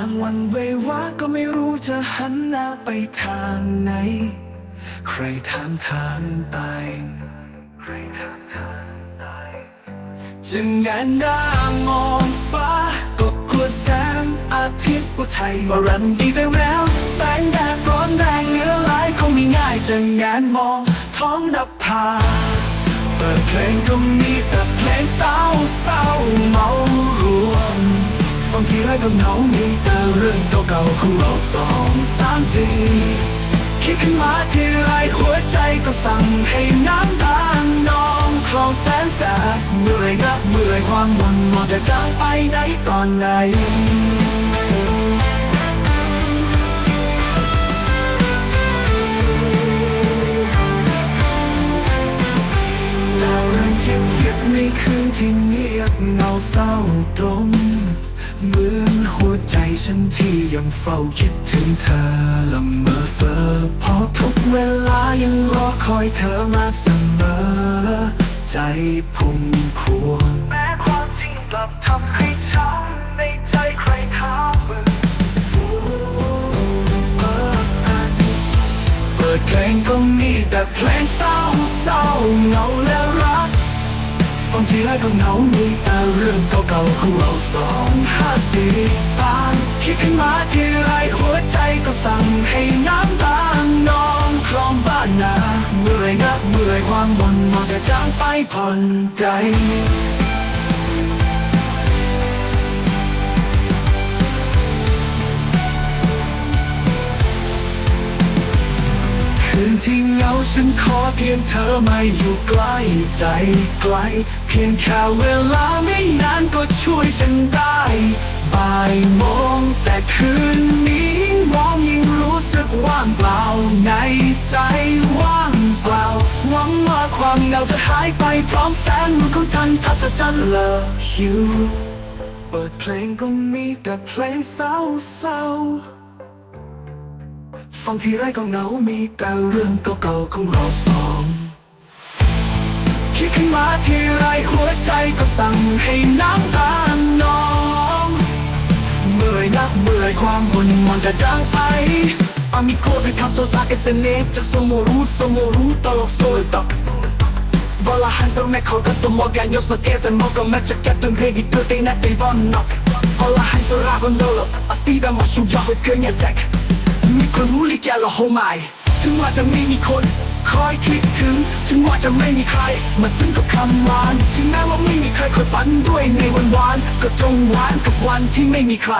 างวันเววาก็ไม่รู้จะหันหน้าไปทางไหน ใครถามทางตายใครถามทางตายจึงแงนหน้ามองฟ้าก็กลัวแสงอาทิตย์อุทัยว่ารันดีไปแล้วแสงแดดร้อนแรงเหลือหลายคงไม่ง่ายจะแงนมองท้องดับพาเปิดเพลงก็มีแต่เพลงเศร้าเศร้าเมารวม ฟังทีไรก็เหงามีแต่เรื่องเก่าๆของเราสองสามสี่คิดขึ้นมาทีไรหัวใจก็สั่งให้น้ำตาลองคลองแสนแสบเมื่อยนักเมื่อยความหมันมองจะจางไปไหนตอนไหนเรืองย็นเย็บในคืนที่เงียบเงาเศร้าตรง ฉันที่ยังเฝ้าคิดถึงเธอละเมอเฟ้อพอทุกเวลายังรอคอยเธอมาเสมอ ใจพุ่มพวงแม้ความจริงกลับทำให้ช้ำ ฟังทีไรก็เหงามีแต่เรื่องเก่าๆของเราสองห้าสี่สามคิดขึ้นมาทีไรหัวใจก็สั่งให้น้ำตานองคลองบ้านนาเมื่อยนักเมื่อยความหมนมันจะจางไปผ่อนใจ ที่เหงาฉันขอเพียงเธอมาอยู่ใกล้ใจไกล เพียงแค่เวลาไม่นานก็ช่วยฉันได้บ่ายโมงแต่คืนนี้มองยิ่งรู้สึกว่างเปล่าในใจว่างเปล่าหวังว่าความเหงาจะหายไปพร้อมแสงมือของฉันทัศจรรย์ Love you เปิดเพลงก็มีแต่เพลงเศร้าเศร้าๆ ฟังทีไรก็เหงา มีแต่เรื่องเก่าๆของเราสองคิดขึ้นมาทีไรหัวใจก็สั่งให้น้ำตาหนองเมื่อยนักเมื่อยความบนมันจะจางไปอามิโกะไปทับโซตาเอเซเนจากสมรู้สมรู้ตลกโซยตักวลาหันสรไม่เขาก็ตัวมอแกนยศมาเกสันมอก็แม่จะแกตัวเฮกิตัวตีนักไปวันนักวลาหันสราคนเดิมอาซีแบบมาชูยาวเกินยแซก รู้ลิแกละโฮมายถึงว่าจะไม่มีคน คอยคิดถึง ถึงว่าจะไม่มีใคร มาซึ้งกับคำหวาน ถึงแม้ว่าไม่มีใครเคยฝันด้วยในวันวาน ก็จงหวานกับวันที่ไม่มีใคร